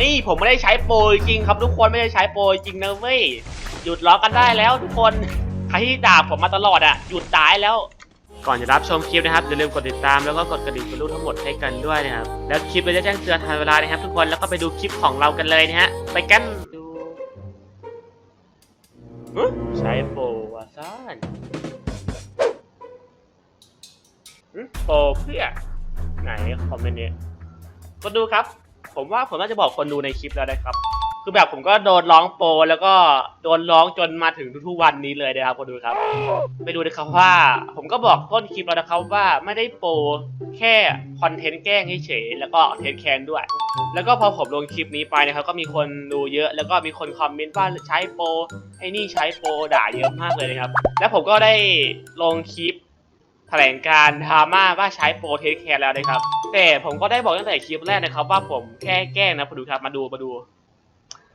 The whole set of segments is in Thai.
นี่ผมไม่ได้ใช้โปรจริงครับทุกคนไม่ได้ใช้โปรจริงนะเว้ยหยุดล้อกันได้แล้วทุกคนใครที่ด่าผมมาตลอดอะหยุดด่าได้แล้ว ก่อนจะรับชมคลิปนะครับอย่าลืมกดติดตามแล้วก็กดกระดิ่งเป็นรูปทั้งหมดให้กันด้วยนะครับแล้วคลิปเราจะแจ้งเตือนทันเวลานะครับ ทุกคนแล้วก็ไปดูคลิปของเรากันเลยนะฮะไปกันดูใช้โปรวาซานโปรเพื่อไหนคอมเมนต์นี้ก็ดูครับ ผมว่าผมน่าจะบอกคนดูในคลิปแล้วนะครับ คือแบบผมก็โดนร้องโปรแล้วก็โดนร้องจนมาถึงทุกๆวันนี้เลยนะครับคนดูครับ ไปดูนะครับว่า ผมก็บอกต้นคลิปแล้วนะครับว่าไม่ได้โปรแค่คอนเทนต์แกล้งเฉยๆแล้วก็เทสแคนด้วย แล้วก็พอผมลงคลิปนี้ไปนะครับก็มีคนดูเยอะแล้วก็มีคนคอมเมนต์ว่าใช้โปรไอ้นี่ใช้โปรด่าเยอะมากเลยนะครับ แล้วผมก็ได้ลงคลิปแถลงการดราม่าว่าใช้โปรเทสแคนแล้วนะครับ แต่ผมก็ได้บอกตั้งแต่คลิปแรกนะครับ ว่าผมแค่แกล้งนะมาดูครับมาดูมาดู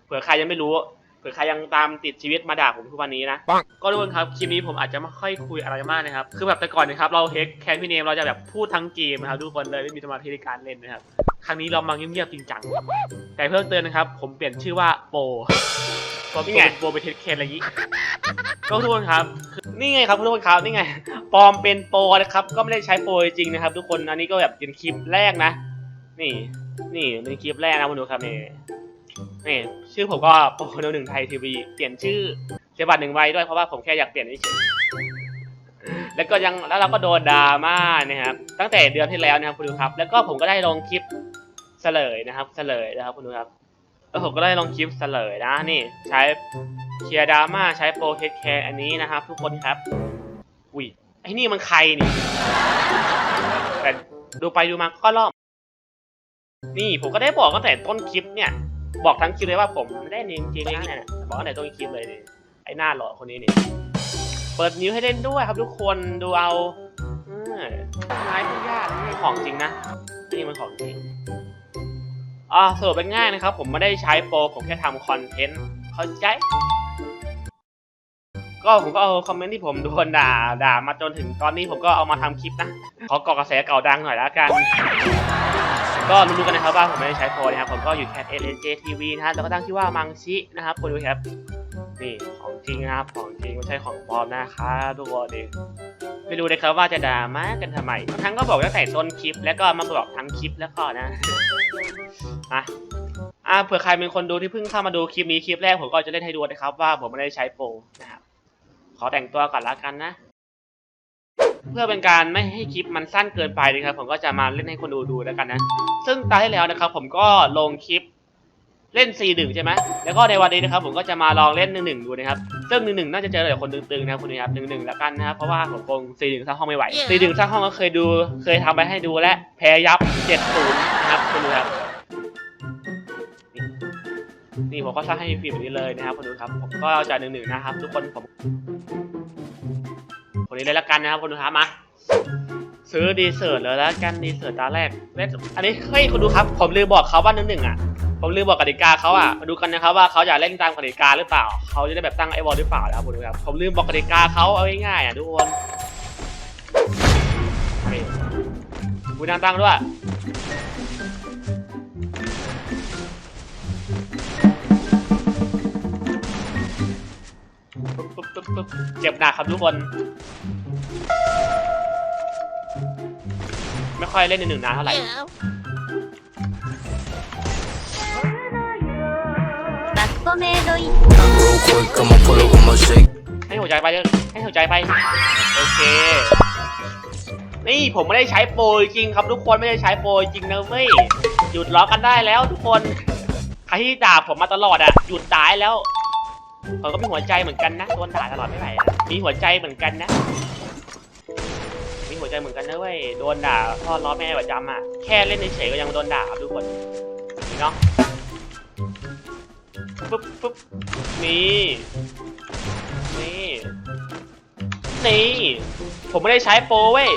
เผื่อใครยังไม่รู้เผื่อใครยังตามติดชีวิตมาด่าผมทุกวันนี้นะ ก็ทุกคนครับคลิปนี้ผมอาจจะไม่ค่อยคุยอะไรมากนะครับ คือแบบแต่ก่อนนะครับเราเฮกแคนพี่เนมเราจะแบบพูดทั้งเกมนะครับทุกคนเลยไม่มีสมาธิในการเล่นนะครับ ครั้งนี้เรามาเงียบๆจริงจังแต่เพิ่มเติมนะครับ ผมเปลี่ยนชื่อว่าโปโปนี่ไงโปไปเทสเคนอะไรอย่างนี้ ก็ทุกคนครับ นี่ไงครับทุกคนครับนี่ไงปลอมเป็นโปรนะครับ ก็ไม่ได้ใช้โปรจริงนะครับ ทุกคนอันนี้ก็แบบเป็นคลิปแรกนะ นี่ นี่เป็นคลิปแรกนะคุณดูครับนี่นี่ชื่อผมก็โปรโนหนึ่งไทยทีวีเปลี่ยนชื่อเสียบัตรหนึ่งใบด้วยเพราะว่าผมแค่อยากเปลี่ยนเฉยแล้วก็ยังแล้วเราก็โดนดราม่านะครับตั้งแต่เดือนที่แล้วนะครับคุณดูครับ แล้วก็ผมก็ได้ลงคลิปเสลยนะครับเสลยนะครับคุณดูครับแล้วผมก็ได้ลงคลิปเสลยนะนี่ใช้ เคลียร์ดราม่าใช้โปรเทคแคร์อันนี้นะครับ ทุกคนครับ อุ้ยไอ้นี่มันใครนี่ แต่ดูไปดูมาก็รอบ นี่ผมก็ได้บอกตั้งแต่ต้นคลิปเนี่ย บอกทั้งคลิปเลยว่าผมไม่ได้เนียจริงๆนะเนี่ยบอกตั้งแต่ต้นคลิปเลยนี่ไอ้หน้าหล่อคนนี้นี่เปิดนิ้วให้เล่นด้วยครับทุกคนดูเอาไม้ไม่ยากนี่ของจริงนะนี่มันของจริงอ่าสรุปเป็นง่ายนะครับ ผมไม่ได้ใช้โปรผมแค่ทำคอนเทนต์เข้าใจ ก็ผมก็เอาคอมเมนต์ที่ผมโดนด่าด่ามาจนถึงตอนนี้ผมก็เอามาทำคลิปนะ ขอเกาะกระแสเก่าดังหน่อยละกัน ก็รู้ๆกันนะครับว่าผมไม่ได้ใช้โปรนะครับ ผมก็อยู่แคท LNJ TV นะฮะแล้วก็ตั้งชื่อว่ามังชินะครับคุณดูครับนี่ของจริงนะครับของจริงไม่ใช่ของปลอมนะครับทุกคนเองไม่รู้เลยครับว่าจะด่ามากันทำไมบางครั้งก็บอกตั้งแต่ต้นคลิป แล้วก็มาบอกทั้งคลิปแล้วก็นะอะอะเผื่อใครเป็นคนดูที่เพิ่งเข้ามาดูคลิปนี้คลิปแรกผมก็จะเล่นให้ดูนะครับว่าผมไม่ได้ใช้โปรนะครับ ขอแต่งตัวก่อนละกันนะ เพื่อเป็นการไม่ให้คลิปมันสั้นเกินไปนะครับ ผมก็จะมาเล่นให้คนดูดูแล้วกันนะ ซึ่งตายที่แล้วนะครับ ผมก็ลงคลิปเล่น4 1ใช่ไหมแล้วก็ในวันนี้นะครับผมก็จะมาลองเล่น 1 1 ดูนะครับ ซึ่ง 1 1 น่าจะเจอแต่คนตึงๆนะครับคุณนะครับ 1 1 แล้วกันนะครับ เพราะว่าผมคง4 1สร้างห้องไม่ไหว4 1สร้างห้องก็เคยดู เคยทำไปให้ดูและแพ้ยับ 7 0 นะครับคุณดูครับ ผมก็สร้างให้ฟรีแบบนี้เลยนะครับคุณดูครับผมก็จะ1 1นะครับ ทุกคนผมคนนี้เลยละกันนะครับคุณดูครับมาซื้อดีเซอร์เลยแล้วกันดีเซอร์ตาแรกเล่นอันนี้เฮ้ยคุณดูครับ ผมลืมบอกเขาว่าหนึ่งหนึ่งอะผมลืมบอกกติกาเขาอะมาดูกันนะครับว่าเขาอยากเล่นตามกติกาหรือเปล่าเขาจะได้แบบตั้งไอวอลหรือเปล่านะครับคุณดูครับผมลืมบอกกติกาเขาเอาง่ายๆอะทุกคนคุณนั่งตั้งด้วยปึ๊บปึ๊บปึ๊บปึ๊บเจ็บหนักครับทุกคน ไม่ค่อยเล่นในหนึ่งนานเท่าไหร่ バストメイドイン Real quick, I'ma pull up with my shake. ให้หัวใจไปเลยให้หัวใจไป โอเค นี่ผมไม่ได้ใช้โปรจริงครับทุกคนไม่ได้ใช้โปรจริงนะเว้ย หยุดล้อกันได้แล้วทุกคน ใครที่ด่าผมมาตลอดอ่ะ หยุดด่าได้แล้ว ผมก็มีหัวใจเหมือนกันนะโดนด่าตลอดไม่ไหวนะมีหัวใจเหมือนกันนะ มีหัวใจเหมือนกันนะเว้ยโดนด่าพ่อล้อแม่ประจำอะแค่เล่นเฉยๆก็ยังโดนด่าครับทุกคนนี่เนาะปึ๊บปึ๊บนี่นี่นี่ผมไม่ได้ใช้โปรเว้ย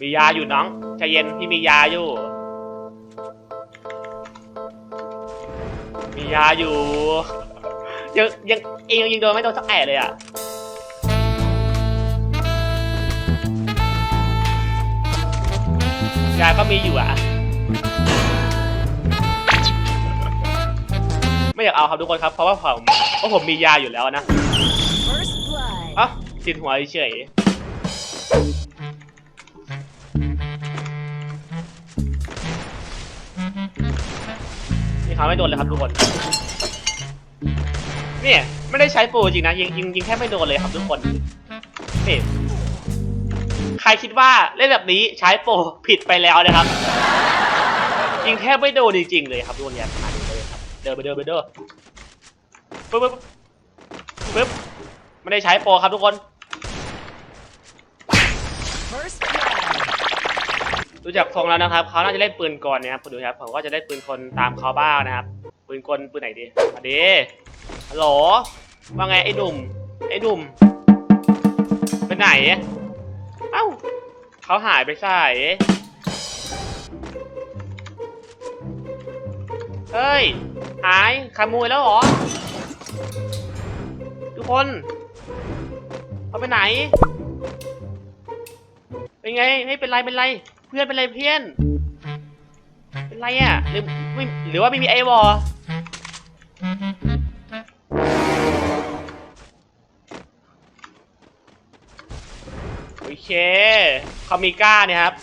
มียาอยู่น้องใจเย็นพี่มียาอยู่ มียาอยู่ ยังยังเองยังยิงโดนไม่โดนสักแอะเลยอะยาก็มีอยู่อะ ไม่อยากเอาครับทุกคนครับ เพราะว่าผมเพราะผมมียาอยู่แล้วนะ First blood. อะติดหัวเฉยาไม่โดนเลยครับทุกคน เนี่ยไม่ได้ใช้ปรจริงนะยิงยิงยิงแค่ไม่โดนเลยครับทุกคนนี่ใครคิดว่าเล่นแบบนี้ใช้โปรผิดไปแล้วนะครับ ยิงแทบไม่โดนจริงๆเลยครับทุกคนอย่าขนาดนี้เลยครับเดินไปเดินไปเดินปึ๊บปึ๊บปึ๊บไม่ได้ใช้โปรครับทุกคน ดูจากทรงแล้วนะครับเขาน่าจะเล่นปืนกลนะครับคุณดูครับผมก็จะได้ปืนคนตามเขาบ้างนะครับ ปืนกลปืนไหนดีมาดีฮัลโหลว่าไงไอ้หนุ่มไอ้หนุ่มไปไหนเอ้าเขาหายไปใส่เฮ้ย หายขโมยแล้วหรอ ทุกคนเขาไปไหน เป็นไง ไม่เป็นไร เป็นไร เพื่อนเป็นไรเพื่อน เป็นไรอะ หรือไม่หรือว่าไม่มีไอวอลโอเคคามิก้าเนี่ยครับ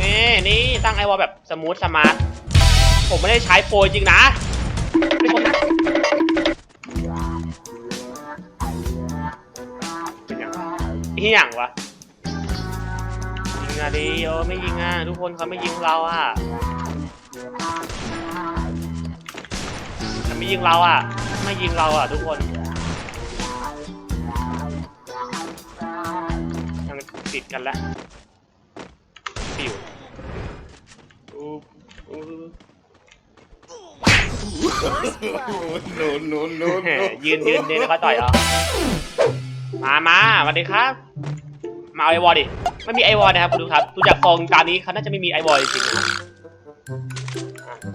นี่นี่ตั้งไอวอลแบบสมูทสมาร์ท ผมไม่ได้ใช้โปรจริงนะไม่ผมนะ อีหยังวะยิงอะดิโอไม่ยิงอะทุกคนเขาไม่ยิงเราอะเขาไม่ยิงเราอะไม่ยิงเราอะ ทุกคนยังติดกันแล้วปิวอู้อู้ First blood. no, no, no, แหมยืนยืนยืนแล้วก็ต่อยเหรอ มามาสวัสดีครับมาไอวอลดิไม่มีไอวอลนะครับคุณดูครับดูจากทรงตารนี้เขาน่าจะไม่มีไอวอลจริง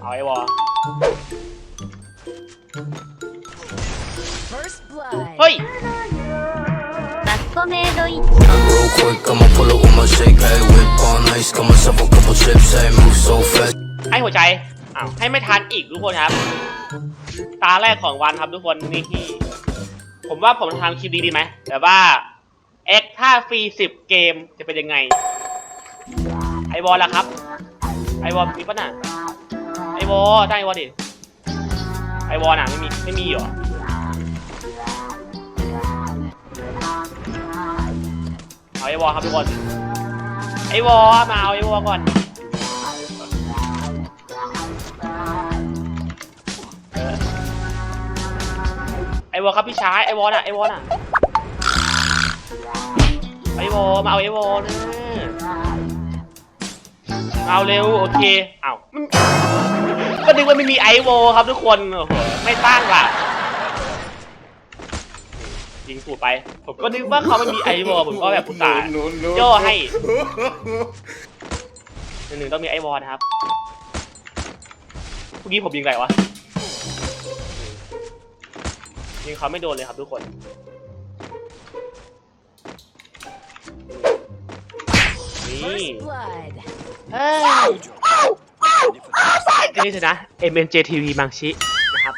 เอาไอวอลเฮ้ยไอหัวใจให้ไม่ทันอีกทุกคนครับ ตาแรกของวันครับทุกคนนี่ฮี่ ผมว่าผมทำคลิปดีดีไหมแต่ว่า X ถ้าฟรีสิบเกมจะเป็นยังไง ไอวอลล่ะครับ ไอวอลมีปะน่ะไอวอลได้ไอวอลดิไอวอลน่ะไม่มีไม่มีหรอเอาไอวอลครับทุกคนไอวอลมาเอาไอวอลก่อน ไอวอลครับพี่ชายไอวอลน่ะไอวอลน่ะไอวอลมาเอาไอวอลนะเอาเร็วโอเคเอามันก็นึกว่าไม่มีไอวอลครับทุกคนโอ้โหไม่ตั้งว่ะยิงถูกไป ผมก็นึกว่าเขาไม่มีไอวอลผมก็แบบอุตาย่อให้หนึ่งหนึ่งต้องมีไอวอลนะครับเมื่อกี้ผมยิงไรวะ ยิงเขาไม่โดนเลยครับทุกคน นี่ First blood. เฮ้ยนี่สินะ MNJ TV บางชินะครับ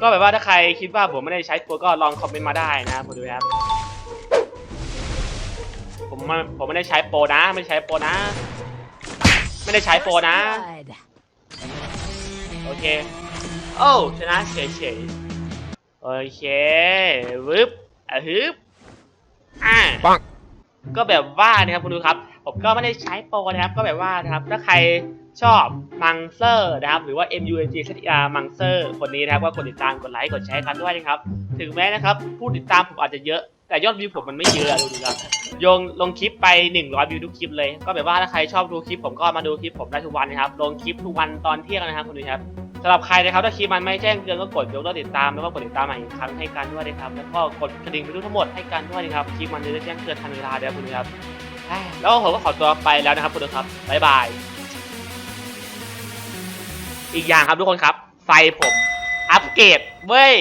ก็แบบว่าถ้าใครคิดว่าผมไม่ได้ใช้ตัวก็ลองคอมเมนต์มาได้นะครับผมดูนะครับ ผมไม่ผมไม่ได้ใช้โปรนะ ไม่ได้ใช้โปรนะ ไม่ได้ใช้โปร First นะ blood. โอเค โอ้ชนะเฉยๆ โอเควึบอะฮึบอ่าปังก็แบบว่านะครับคุณดูครับ ผมก็ไม่ได้ใช้โปรนะครับ ก็แบบว่านะครับ ถ้าใครชอบมังเซอร์นะครับ หรือว่า M U N G Z R มังเซอร์คนนี้นะครับ ก็กดติดตาม กดไลค์ กดแชร์กันด้วยนะครับ ถึงแม้นะครับ ผู้ติดตามผมอาจจะเยอะ แต่ยอดวิวผมมันไม่เยอะดูดิครับโยงลงคลิปไป 100 วิวทุกคลิปเลย ก็แบบว่าถ้าใครชอบดูคลิปผมก็มาดูคลิปผมได้ทุกวันนะครับ ลงคลิปทุกวันตอนเที่ยงนะครับคุณดูครับ สำหรับใครนะครับถ้าคลิปมันไม่แจ้งเตือนก็กดยกเลิกติดตามแล้วก็กดติดตามใหม่อีกครั้งให้การด้วยนะครับแล้วก็กดกระดิ่งไปทุกทั้งหมดให้การด้วยนะครับคลิปมันจะได้แจ้งเตือนทันเวลาเดี๋ยวคุณครับแล้วผมก็ขอตัวไปแล้วนะครับคุณครับบ๊ายบายอีกอย่างครับทุกคนครับ ไฟผมอัปเกรดเว้ย